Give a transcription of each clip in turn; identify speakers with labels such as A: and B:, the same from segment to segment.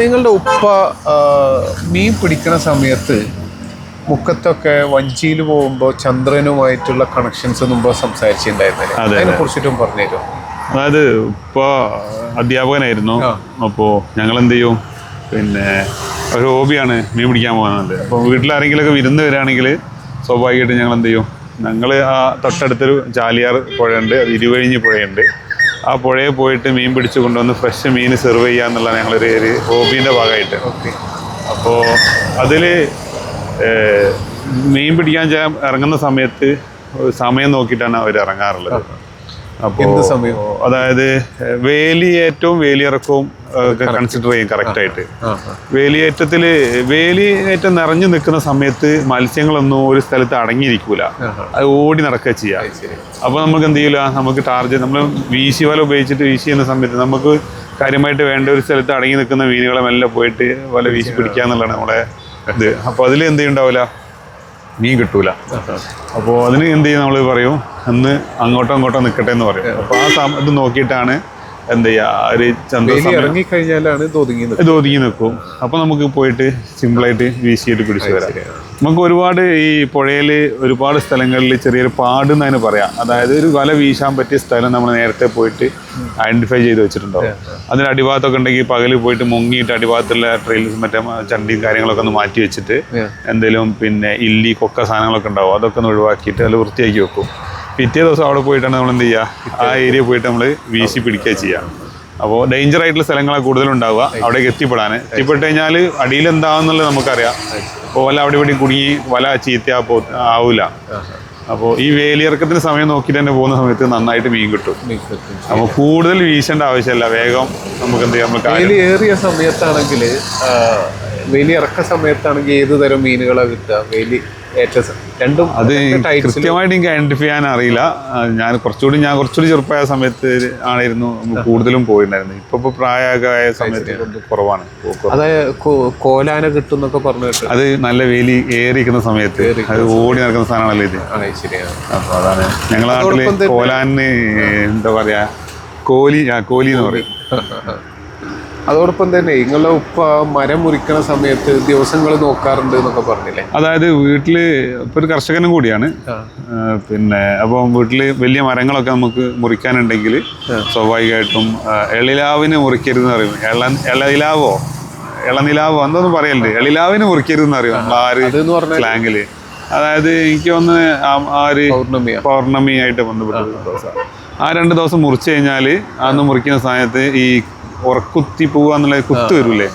A: നിങ്ങളുടെ ഉപ്പ മീൻ പിടിക്കുന്ന സമയത്ത് മുക്കത്തൊക്കെ വഞ്ചിയിൽ പോകുമ്പോൾ ചന്ദ്രനുമായിട്ടുള്ള കണക്ഷൻസ് മുമ്പ് സംസാരിച്ചിട്ടുണ്ടായിരുന്നില്ലേ?
B: അതെ,
A: അതിനെ കുറിച്ചിട്ടും പറഞ്ഞുതരും
B: അതായത് ഉപ്പ അധ്യാപകനായിരുന്നു. അപ്പോൾ ഞങ്ങൾ എന്ത് ചെയ്യും? പിന്നെ ഒരു ഹോബിയാണ് മീൻ പിടിക്കാൻ പോകുന്നത്. അപ്പോൾ വീട്ടിലാരെങ്കിലുമൊക്കെ വിരുന്ന് വരികയാണെങ്കിൽ സ്വാഭാവികമായിട്ടും ഞങ്ങൾ എന്ത് ചെയ്യും? ഞങ്ങൾ ആ തൊട്ടടുത്തൊരു ചാലിയാർ പുഴയുണ്ട്. അത് ഇരുവഴിഞ്ഞ് പുഴയുണ്ട്. ആ പുഴയിൽ പോയിട്ട് മീൻ പിടിച്ചു കൊണ്ടുവന്ന് ഫ്രഷ് മീൻ സെർവ് ചെയ്യുക എന്നുള്ള ഞങ്ങളൊരു ഒരു ഹോബീന്റെ ഭാഗമായിട്ട്.
A: ഓക്കെ
B: അപ്പോൾ അതിൽ മീൻ പിടിക്കാൻ ചെ- ഇറങ്ങുന്ന സമയത്ത് സമയം നോക്കിയിട്ടാണ് അവർ ഇറങ്ങാറുള്ളത്. അപ്പോൾ? അതായത് വേലി ഏറ്റവും വേലിയിറക്കവും കൺസിഡർ ചെയ്യും കറക്റ്റായിട്ട്
A: ആയിട്ട്.
B: വേലിയേറ്റത്തിൽ വേലിയേറ്റം നിറഞ്ഞു നിൽക്കുന്ന സമയത്ത് മത്സ്യങ്ങളൊന്നും ഒരു സ്ഥലത്ത് അടങ്ങിയിരിക്കൂല. അത് ഓടി നടക്കുക
A: അപ്പൊ
B: അപ്പോൾ നമുക്ക് എന്ത് ചെയ്യില്ല നമുക്ക് ടാർജറ്റ് നമ്മൾ വീശി വല ഉപയോഗിച്ചിട്ട് വീശി ചെയ്യുന്ന സമയത്ത് നമുക്ക് കാര്യമായിട്ട് വേണ്ട ഒരു സ്ഥലത്ത് അടങ്ങി നിൽക്കുന്ന മീനുകളെ മെല്ലെ പോയിട്ട് വല വീശി പിടിക്കുക എന്നുള്ളതാണ് നമ്മുടെ ഇത്. അപ്പോൾ അതിൽ എന്ത് ചെയ്യണ്ടാവില്ല മീൻ കിട്ടൂല. അപ്പോൾ അതിന് എന്ത് ചെയ്യും നമ്മൾ പറയും? അന്ന് അങ്ങോട്ടോ അങ്ങോട്ടോ നിൽക്കട്ടെ എന്ന് പറയും. അപ്പോൾ ആ സമയത്ത് ഇത് നോക്കിയിട്ടാണ് എന്ത് ചെയ്യുക ഒരു
A: ഇത് ഒതുങ്ങി
B: നിൽക്കും. അപ്പോൾ നമുക്ക് പോയിട്ട് സിമ്പിളായിട്ട് വീശിയിട്ട് പിടിച്ചു വരാം. നമുക്ക് ഒരുപാട് ഈ പുഴയിൽ ഒരുപാട് സ്ഥലങ്ങളിൽ ചെറിയൊരു പാട് എന്ന് തന്നെ പറയാം. അതായത് ഒരു വല വീശാൻ പറ്റിയ സ്ഥലം നമ്മൾ നേരത്തെ പോയിട്ട് ഐഡന്റിഫൈ ചെയ്ത് വെച്ചിട്ടുണ്ടാവും. അതിന് അടിഭാഗത്തൊക്കെ ഉണ്ടെങ്കിൽ പകൽ പോയിട്ട് മുങ്ങിയിട്ട് അടിഭാഗത്തുള്ള ട്രെയിൽസ് മറ്റേ ചണ്ടിയും കാര്യങ്ങളൊക്കെ ഒന്ന് മാറ്റി വെച്ചിട്ട്. എന്തെങ്കിലും പിന്നെ ഇല്ലി കൊക്ക സാധനങ്ങളൊക്കെ ഉണ്ടാവും. അതൊക്കെ ഒന്ന് ഒഴിവാക്കിയിട്ട് അതിൽ വൃത്തിയാക്കി വെക്കും. പിറ്റേ ദിവസം അവിടെ പോയിട്ടാണ് നമ്മൾ എന്ത് ചെയ്യുക ആ ഏരിയ പോയിട്ട് നമ്മൾ വീശി പിടിക്കുക ചെയ്യുക അപ്പോൾ ഡേഞ്ചർ ആയിട്ടുള്ള സ്ഥലങ്ങളാണ് കൂടുതലുണ്ടാവുക. അവിടേക്ക് എത്തിപ്പെടാൻ എത്തിപ്പെട്ട് കഴിഞ്ഞാൽ അടിയിൽ എന്താണെന്നുള്ളത് നമുക്കറിയാം. അപ്പോൾ വല അവിടെ ഇവിടെ കുടുങ്ങി വല ചീത്ത പോ ആവില്ല അപ്പോൾ ഈ വേലിയിറക്കത്തിന് സമയം നോക്കിയിട്ട് തന്നെ പോകുന്ന സമയത്ത് നന്നായിട്ട് മീൻ കിട്ടും. അപ്പോൾ കൂടുതൽ വീശേണ്ട ആവശ്യമില്ല. വേഗം നമുക്ക് എന്ത് ചെയ്യാം നമ്മൾ കാര്യം
A: വേലി ഏറിയ സമയത്താണെങ്കിൽ വേലി ഇറക്ക സമയത്താണെങ്കിൽ ഏത് തരം മീനുകളാണ് കിട്ടുക? വേലി രണ്ടും
B: അത് കൃത്യമായിട്ട് എനിക്ക് ഐഡന്റിഫൈ ചെയ്യാൻ അറിയില്ല. ഞാൻ കുറച്ചുകൂടി ഞാൻ കുറച്ചുകൂടി ചെറുപ്പമായ സമയത്ത് ആണായിരുന്നു കൂടുതലും പോയിട്ടുണ്ടായിരുന്നു ഇപ്പൊ ഇപ്പൊ പ്രായമായ സമയത്ത് കുറവാണ്.
A: കോലാന കിട്ടുന്നൊക്കെ പറഞ്ഞു
B: അത് നല്ല വേലി ഏറിയിരിക്കുന്ന സമയത്ത് അത് ഓടി നടക്കുന്ന സാധനമാണല്ലോ ഇത്. അപ്പൊ അതാണ്. ഞങ്ങളെ
A: നാട്ടിൽ
B: കോലാന് എന്താ പറയാ കോലി കോലി എന്ന് പറയും.
A: അതോടൊപ്പം തന്നെ നിങ്ങളുടെ ഉപ്പ മരം മുറിക്കണ സമയത്ത് ദിവസങ്ങൾ നോക്കാറുണ്ട് എന്നൊക്കെ പറഞ്ഞില്ലേ?
B: അതായത് വീട്ടിൽ ഇപ്പൊ ഒരു കർഷകനും കൂടിയാണ്. പിന്നെ അപ്പം വീട്ടിൽ വലിയ മരങ്ങളൊക്കെ നമുക്ക് മുറിക്കാനുണ്ടെങ്കിൽ സ്വാഭാവികമായിട്ടും എളിലാവിന് മുറിക്കരുതെന്ന് പറയും. എള എളനിലാവോ? ഇളനിലാവോ എന്തോന്നും പറയല്ലേ എളിലാവിന് മുറിക്കരുതെന്ന് അറിയാം
A: ആര്
B: സ്ലാങ്ങിൽ. അതായത് എനിക്ക് ഒന്ന് ആ ഒരു പൗർണമി ആയിട്ട് ബന്ധപ്പെട്ട ദിവസം. ആ രണ്ട് ദിവസം മുറിച്ചു കഴിഞ്ഞാൽ അന്ന് മുറിക്കുന്ന സമയത്ത് ഈ ഉറക്കുത്തി പോവുക എന്നുള്ള കുത്ത് വരൂലേ?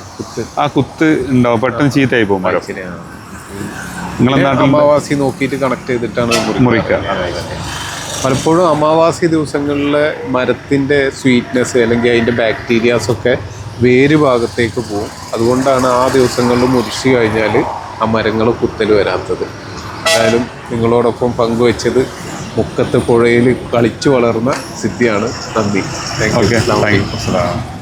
B: ആ കുത്ത് ഉണ്ടാവും. പെട്ടെന്ന് ചീത്തയായി പോകും മരം.
A: ശരിയാണ്
B: നിങ്ങളെ നാട്ടിൽ
A: അമാവാസി നോക്കിയിട്ട് കണക്ട് ചെയ്തിട്ടാണ് മുറിക്കുക. പലപ്പോഴും അമാവാസി ദിവസങ്ങളിലെ മരത്തിന്റെ സ്വീറ്റ്നെസ് അല്ലെങ്കിൽ അതിന്റെ ബാക്ടീരിയാസ് ഒക്കെ വേര് ഭാഗത്തേക്ക് പോകും. അതുകൊണ്ടാണ് ആ ദിവസങ്ങളിൽ മുറിച്ച് കഴിഞ്ഞാൽ ആ മരങ്ങൾ കുത്തൽ വരാത്തത്. എന്തായാലും നിങ്ങളോടൊപ്പം പങ്കുവച്ചത് മുക്കത്ത് പുഴയിൽ കളിച്ചു വളർന്ന സിദ്ധിയാണ് നന്ദി.
B: Thank you